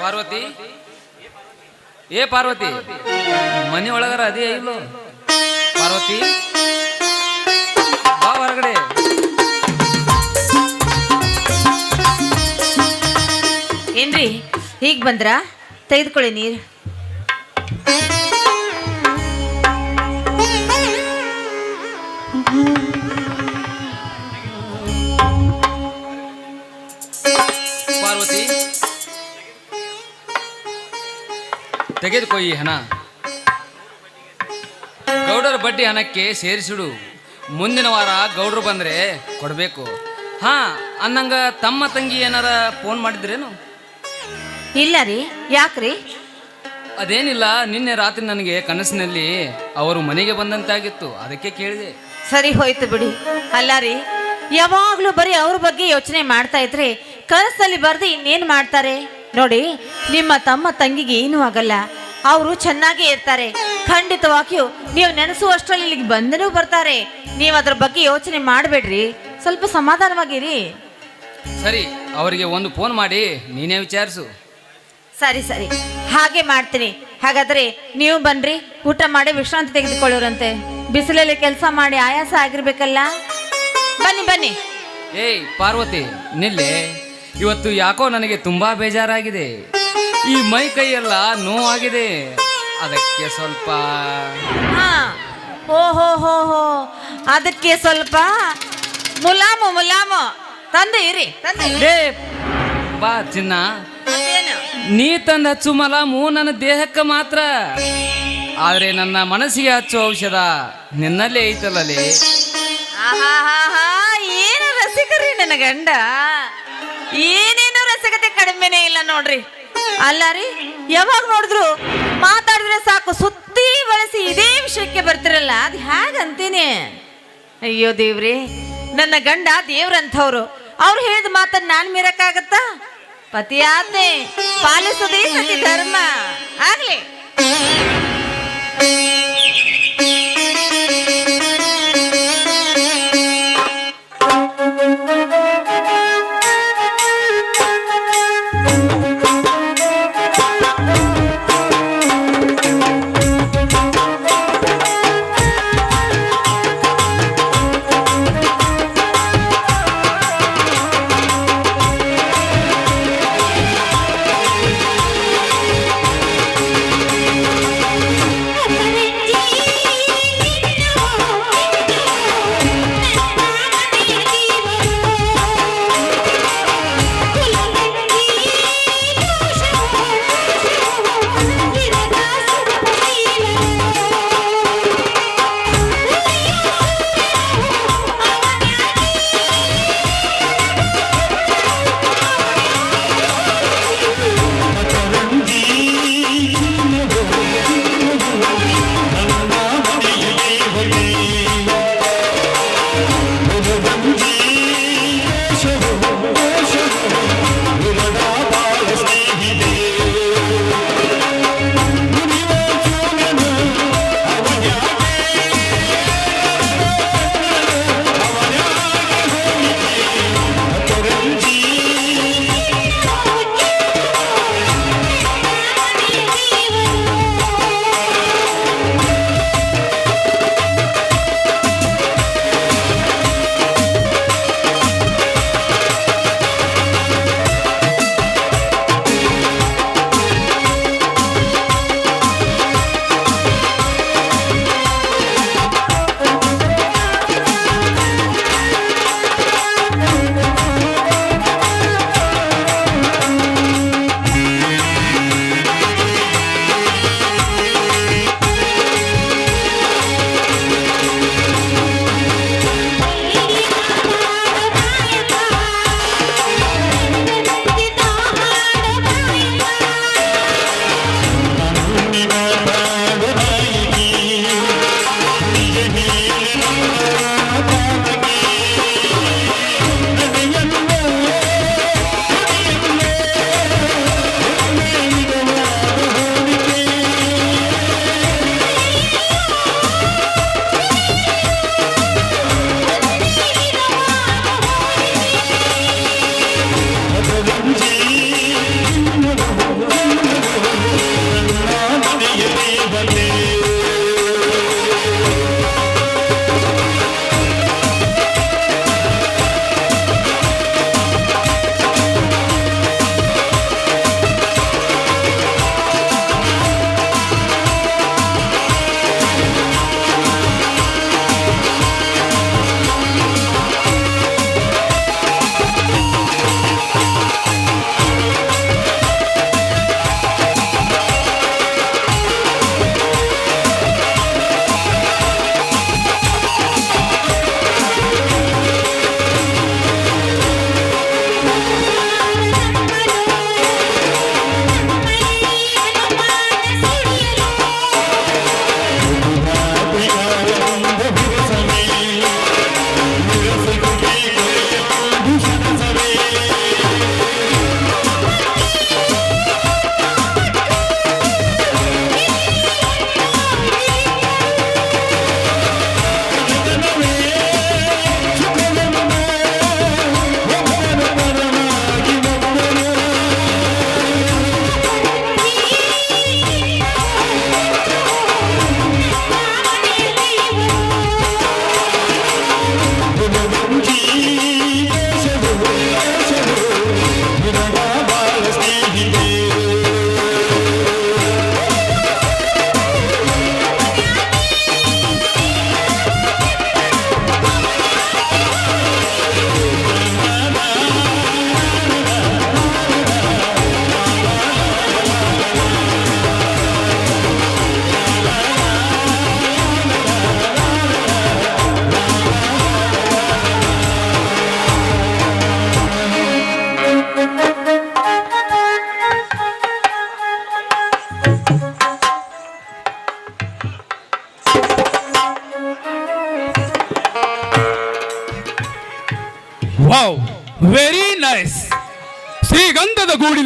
ಪಾರ್ವತಿ? ಏ ಪಾರ್ವತಿ, ಮನೆ ಒಳಗರ ಅದೇ ಇಲ್ಲೋ ಪಾರ್ವತಿ, ಬಾ ಹೊರಗಡೆ. ಏನ್ರಿ ಈಗ ಬಂದ್ರ? ತೆಗೆದುಕೊಳ್ಳಿ ನೀರು. ತೆಗೆದುಕೊ ಈ ಹಣ. ಗೌಡರ ಬಡ್ಡಿ ಹಣಕ್ಕೆ ಸೇರಿಸಿಡು. ಮುಂದಿನ ವಾರ ಗೌಡರು ಬಂದ್ರೆ ಕೊಡಬೇಕು. ಹಾ ಅನ್ನಂಗ ತಮ್ಮ ತಂಗಿ ಏನಾರ ಫೋನ್ ಮಾಡಿದ್ರೇನು? ಇಲ್ಲ ರೀ ಯಾಕ್ರಿ ಅದೇನಿಲ್ಲ ನಿನ್ನೆ ರಾತ್ರಿ ನನಗೆ ಕನಸಿನಲ್ಲಿ ಅವರು ಮನೆಗೆ ಬಂದಂತಾಗಿತ್ತು ಅದಕ್ಕೆ ಕೇಳಿದೆ. ಸರಿ ಹೋಯ್ತು ಬಿಡಿ. ಅಲ್ಲ ರೀ ಯಾವಾಗ್ಲೂ ಬರೀ ಅವ್ರ ಬಗ್ಗೆ ಯೋಚನೆ ಮಾಡ್ತಾ ಇದ್ರೆ ಕನಸಲ್ಲಿ ಬರ್ದು ಇನ್ನೇನು ಮಾಡ್ತಾರೆ? ನೋಡಿ ನಿಮ್ಮ ತಮ್ಮ ತಂಗಿಗೆ ಏನೂ ಆಗಲ್ಲ. ಅವರು ಚೆನ್ನಾಗೇ ಇರ್ತಾರೆ. ಖಂಡಿತವಾಗಿಯೂ ನೀವು ನೆನೆಸುವಷ್ಟರಲ್ಲಿ ಇಲ್ಲಿಗೆ ಬಂದರೂ ಬರ್ತಾರೆ. ನೀವು ಅದ್ರ ಬಗ್ಗೆ ಯೋಚನೆ ಮಾಡಬೇಡ್ರಿ. ಸ್ವಲ್ಪ ಸಮಾಧಾನವಾಗಿರಿ. ಸರಿ ಅವರಿಗೆ ಒಂದು ಫೋನ್ ಮಾಡಿ ನೀನೇ ವಿಚಾರಿಸು. ಸರಿ ಸರಿ. ಹಾಗೆ ಮಾಡ್ತೀನಿ. ಹಾಗಾದ್ರೆ ನೀವು ಬನ್ರಿ ಊಟ ಮಾಡಿ ವಿಶ್ರಾಂತಿ ತೆಗೆದುಕೊಳ್ಳೋರಂತೆ ಬಿಸಿಲಲ್ಲಿ ಕೆಲಸ ಮಾಡಿ ಆಯಾಸ ಆಗಿರ್ಬೇಕಲ್ಲ? ಬನ್ನಿ ಬನ್ನಿ. ಏಯ್ ಪಾರ್ವತಿ ನಿಲ್ಲೆ. ಇವತ್ತು ಯಾಕೋ ನನಗೆ ತುಂಬಾ ಬೇಜಾರಾಗಿದೆ. ಈ ಮೈ ಕೈಯೆಲ್ಲ ನೋವಾಗಿದೆ. ಅದಕ್ಕೆ ಸ್ವಲ್ಪ. ಹಾ. ಓಹೋ ಹೋ ಹೋ ಅದಕ್ಕೆ ಸ್ವಲ್ಪ. ಮುಲಾಮು ಮುಲಾಮು. ತಂದೆ ಇರಿ ತಂದೆ ಇರಿ. ಲೇ, ಬಾ ಚಿನ್ನ? ನೀ ತಂದ ಹಚ್ಚು ಮಲಾಮು ನನ್ನ ದೇಹಕ್ಕೆ ಮಾತ್ರ. ಆದ್ರೆ ನನ್ನ ಮನಸ್ಸಿಗೆ ಹಚ್ಚು ಔಷಧ ನಿನ್ನಲ್ಲೇ ಐತಲ್ಲಲ್ಲಿ ಆಹಾಹಾಹಾ, ಏನು ರಸಿಕರಿ ನನ್ನ ಗಂಡ? ಏನೇನು ರಸಿಕತೆ ಕಡಿಮೆನೇ ಇಲ್ಲ ನೋಡ್ರಿ. ಅಲ್ಲ ರೀ, ಯಾವಾಗ ನೋಡಿದ್ರು ಮಾತಾಡಿದ್ರೆ ಸಾಕು, ಸುತ್ತಿ ಬಳಸಿ ಇದೇ ವಿಷಯಕ್ಕೆ ಬರ್ತಿರಲ್ಲ, ಅದು ಹೇಗಂತೀನಿ ಅಯ್ಯೋ ದೇವ್ರಿ, ನನ್ನ ಗಂಡ ದೇವ್ರಂಥವ್ರು. ಅವ್ರು ಹೇಳಿದ ಮಾತನ್ನ ನಾನು ಮೀರಕ್ಕಾಗತ್ತಾ? ಆದ್ನೆ ಪಾಲಿಸೋದೇ ಸತಿ ಧರ್ಮ. ಆಗ್ಲಿ.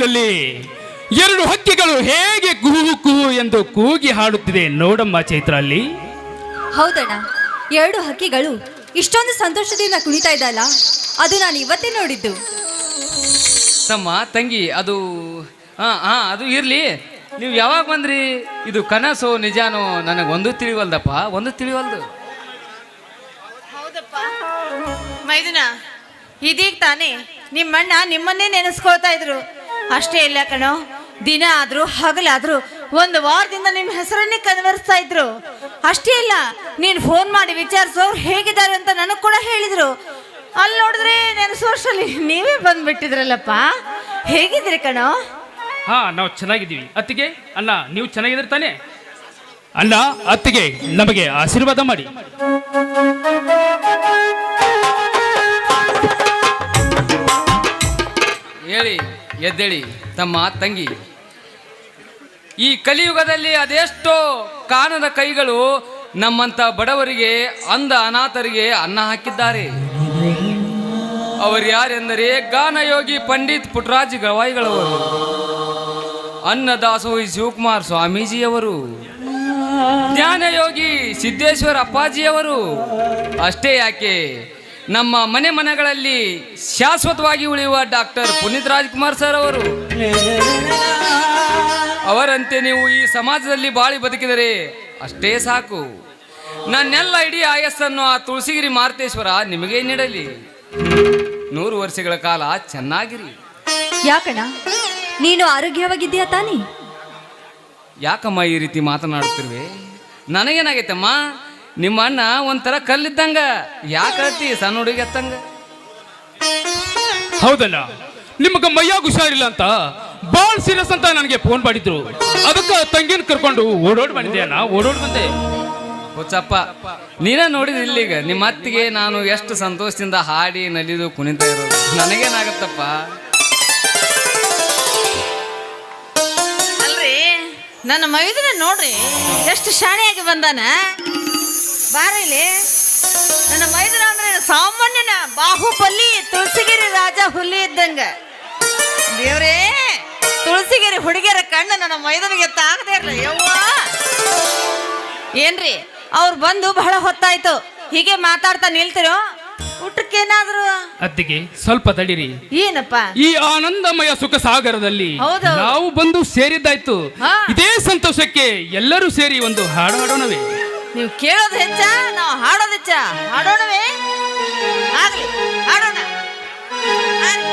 ಶ್ರೀಗಂಧದ ಎರಡು ಹಕ್ಕಿಗಳು ಹೇಗೆ ಕುಹು ಕುಹು ಎಂದು ಕೂಗಿ ಹಾಡುತ್ತಿದೆ ನೋಡಮ್ಮ ಚೈತ್ರ ಅಲ್ಲಿ. ಹೌದಣ್ಣ ಎರಡು ಹಕ್ಕಿಗಳು ಇಷ್ಟೊಂದು ಸಂತೋಷದಿಂದ ಕುಣಿತಾ ಇದ್ದಲ್ಲ ಅದು ನಾನು ಇವತ್ತೇ ನೋಡಿದ್ದು. ತಮ್ಮ ತಂಗಿ ಅದು ಹಾಂ ಹಾಂ ಅದು ಇರಲಿ. ನೀವು ಯಾವಾಗ ಬಂದ್ರಿ? ಇದು ಕನಸೋ ನಿಜಾನೋ ನನಗೆ ಒಂದು ತಿಳಿವಲ್ದಪ್ಪ ಒಂದು ತಿಳಿವಲ್ದು. ಹೌದಪ್ಪ. ಮೈದುನ ಇದೀಗ ತಾನೇ ನಿಮ್ಮಣ್ಣ ನಿಮ್ಮನ್ನೇ ನೆನೆಸ್ಕೊಳ್ತಾ ಇದ್ರು. ಅಷ್ಟೇ ಇಲ್ಲ ಕಣೋ. ದಿನ ಆದ್ರೂ ಹಗಲಾದ್ರೂ ಒಂದು ವಾರದಿಂದ ನಿಮ್ಮ ಹೆಸರನ್ನೇ ಕನ್ವರ್ಸ್ತಾ ಇದ್ರು. ಅಷ್ಟೇ ಇಲ್ಲ ನೀನು ಫೋನ್ ಮಾಡಿ ವಿಚಾರಿಸೋರು ಹೇಗಿದ್ದಾರೆ ಅಂತ ನನಗೆ ಕೂಡ ಹೇಳಿದ್ರು. ಅಲ್ಲಿ ನೋಡಿದ್ರೆ ನೆನೆಸೋರ್ಷಲ್ಲಿ ನೀವೇ ಬಂದ್ಬಿಟ್ಟಿದ್ರಲ್ಲಪ್ಪ. ಹೇಗಿದ್ರಿ ಕಣೋ? ಹಾ ನಾವು ಚೆನ್ನಾಗಿದ್ದೀವಿ. ಅತ್ತಿಗೆ? ಅಲ್ಲ ನೀವು ಚೆನ್ನಾಗಿದ್ರೆ ತಾನೆ? ಅಣ್ಣ ಅತ್ತಿಗೆ ನಮಗೆ ಆಶೀರ್ವಾದ ಮಾಡಿ. ಹೇಳಿ. ಎದ್ದೇಳಿ ತಮ್ಮ ತಂಗಿ. ಈ ಕಲಿಯುಗದಲ್ಲಿ ಅದೆಷ್ಟೋ ಕಾಣದ ಕೈಗಳು ನಮ್ಮಂತ ಬಡವರಿಗೆ ಅಂದ ಅನಾಥರಿಗೆ ಅನ್ನ ಹಾಕಿದ್ದಾರೆ. ಅವರು ಯಾರೆಂದರೆ ಗಾನಯೋಗಿ ಪಂಡಿತ್ ಪುಟ್ರಾಜ್ ಗವಾಯಿಗಳವರು, ಅನ್ನದಾಸೋಹಿ ಶಿವಕುಮಾರ್ ಸ್ವಾಮೀಜಿಯವರು, ಜ್ಞಾನಯೋಗಿ ಸಿದ್ದೇಶ್ವರ ಅಪ್ಪಾಜಿಯವರು. ಅಷ್ಟೇ ಯಾಕೆ? ನಮ್ಮ ಮನೆ ಮನೆಗಳಲ್ಲಿ ಶಾಶ್ವತವಾಗಿ ಉಳಿಯುವ ಡಾಕ್ಟರ್ ಪುನೀತ್ ರಾಜ್ಕುಮಾರ್ ಸರ್ ಅವರು. ಅವರಂತೆ ನೀವು ಈ ಸಮಾಜದಲ್ಲಿ ಬಾಳಿ ಬದುಕಿದರೆ ಅಷ್ಟೇ ಸಾಕು. ನನ್ನೆಲ್ಲ ಇಡೀ ಆಯಸ್ಸನ್ನು ಆ ತುಳಸಿಗಿರಿ ಮಾರುತೇಶ್ವರ ನಿಮಗೆ ನೀಡಲಿ. ನೂರು ವರ್ಷಗಳ ಕಾಲ ಚೆನ್ನಾಗಿರಿ. ಯಾಕಣ್ಣ? ನೀನು ಆರೋಗ್ಯವಾಗಿದ್ದೀಯಾ ತಾನೇ? ಯಾಕಮ್ಮ ಈ ರೀತಿ ಮಾತನಾಡುತ್ತಿರುವೆ? ನನಗೇನಾಗೈತಮ್ಮ? ನಿಮ್ಮ ಅಣ್ಣ ಒಂಥರ ಕಲ್ಲಿದ್ದಂಗ. ಯಾಕೆ ಹೇಳ್ತಿ ಸಣ್ಣ ಹುಡುಗಿ ಎತ್ತಂಗ ಹೌದಲ್ಲ? ನಿಮಗೆ ಮೈಯಾಗ ಹುಷಾರಿಲ್ಲ ಅಂತ ಬಾಳ್ ಸೀರಿಯಸ್ ಅಂತ ನನಗೆ ಫೋನ್ ಮಾಡಿದ್ರು. ಅದಕ್ಕೆ ತಂಗಿನ ಕರ್ಕೊಂಡು ಓಡೋಡ್ ಬಂದಿದ್ದೆ ಅಣ್ಣ ಓಡೋಡ್ ಬಂದೆ. ಹುಚ್ಚಪ್ಪ ನೀನೇ ನೋಡಿದ ಇಲ್ಲಿಗ ನಿಮ್ಮ ಅತ್ತಿಗೆ ನಾನು ಎಷ್ಟು ಸಂತೋಷದಿಂದ ಹಾಡಿ ನಲಿದು ಕುಣಿತ ಇರೋದು. ನನಗೇನಾಗತ್ತಪ್ಪ? ಅಲ್ರಿ ನನ್ನ ಮೈದ್ರೆ ನೋಡ್ರಿ ಎಷ್ಟು ಶಾಣೆಯಾಗಿ ಬಂದಾನ? ಬಾರಿಲಿ ನನ್ನ ಮೈದ್ರ ಅಂದ್ರೆ ಸಾಮಾನ್ಯನ ಬಾಹುಬಲಿ ತುಳಸಿಗಿರಿ ರಾಜ ಹುಲಿ ಇದ್ದಂಗ. ದೇವ್ರೇ ತುಳಸಿಗಿರಿ ಹುಡುಗಿಯರ ಕಣ್ಣು ನನ್ನ ಮೈದನಿಗೆ ತಾಗದೇ ಇರಲ್ಲ ಯವ್ವ. ಏನ್ರಿ ಅವ್ರು ಬಂದು ಬಹಳ ಹೊತ್ತಾಯ್ತು. ಹೀಗೆ ಮಾತಾಡ್ತಾ ನಿಲ್ತಿರೋ? ಊಟಕ್ಕೇನಾದ್ರು ಅತ್ತಿಗೆ ಸ್ವಲ್ಪ ತಡಿರಿ. ಏನಪ್ಪ? ಈ ಆನಂದಮಯ ಸುಖ ಸಾಗರದಲ್ಲಿ ಹೌದು. ನಾವು ಬಂದು ಸೇರಿದ್ದಾಯ್ತು. ಇದೇ ಸಂತೋಷಕ್ಕೆ ಎಲ್ಲರೂ ಸೇರಿ ಒಂದು ಹಾಡು ಹಾಡೋಣವೇ. ನೀವು ಕೇಳೋದು ಹೆಚ್ಚ ನಾವು ಹಾಡೋದು ಹೆಚ್ಚ. ಹಾಡೋಣವೇ? ಆಗ್ಲಿ ಹಾಡೋಣ. ಆಗ್ಲಿ.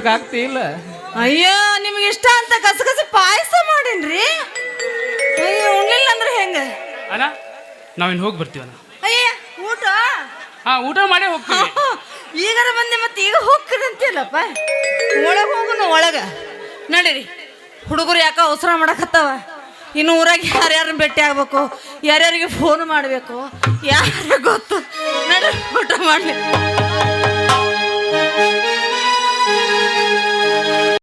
ಈಗಾದ್ರೂ ಊಟಕ್ಕೆ ಆಗ್ತಿ ಇಲ್ಲ. ಅಯ್ಯೋ ನಿಮ್ಗೆ ಇಷ್ಟ ಅಂತ ಕಸ ಪಾಯಸ ಮಾಡಿನ್ರಿ? ಅಯ್ಯೋ ಉಣ್ಲಿಲ್ಲ ಅಂದ್ರೆ ಹೆಂಗ? ಅಲ್ಲ ನಾವಿನ್ ಹೋಗಿ ಬರ್ತೀವಲ್ಲ ಅಯ್ಯ ಊಟ? ಹಾ ಊಟ ಮಾಡೇ ಹೋಗ್ತೀವಿ. ಈಗಾರ ಬಂದೆ ಮತ್ತೆ ಈಗ ಹೋಗ್ಕದಂತಿಲ್ಲಪ್ಪ ಒಳಗೆ ಹೋಗುನು ಒಳಗ. ನಡೀರಿ. ಹುಡುಗರು ಯಾಕ ಅವಸರ ಮಾಡಕತ್ತಾವ? ಇನ್ನು ಊರಾಗ ಯಾರ್ಯಾರನ್ನ ಭೇಟಿ ಆಗ್ಬೇಕು? ಯಾರ್ಯಾರಿಗೆ ಫೋನ್ ಮಾಡಬೇಕು? ಯಾರ ಗೊತ್ತು? ನಡ್ರಿ ಊಟ ಮಾಡ್ಲಿ.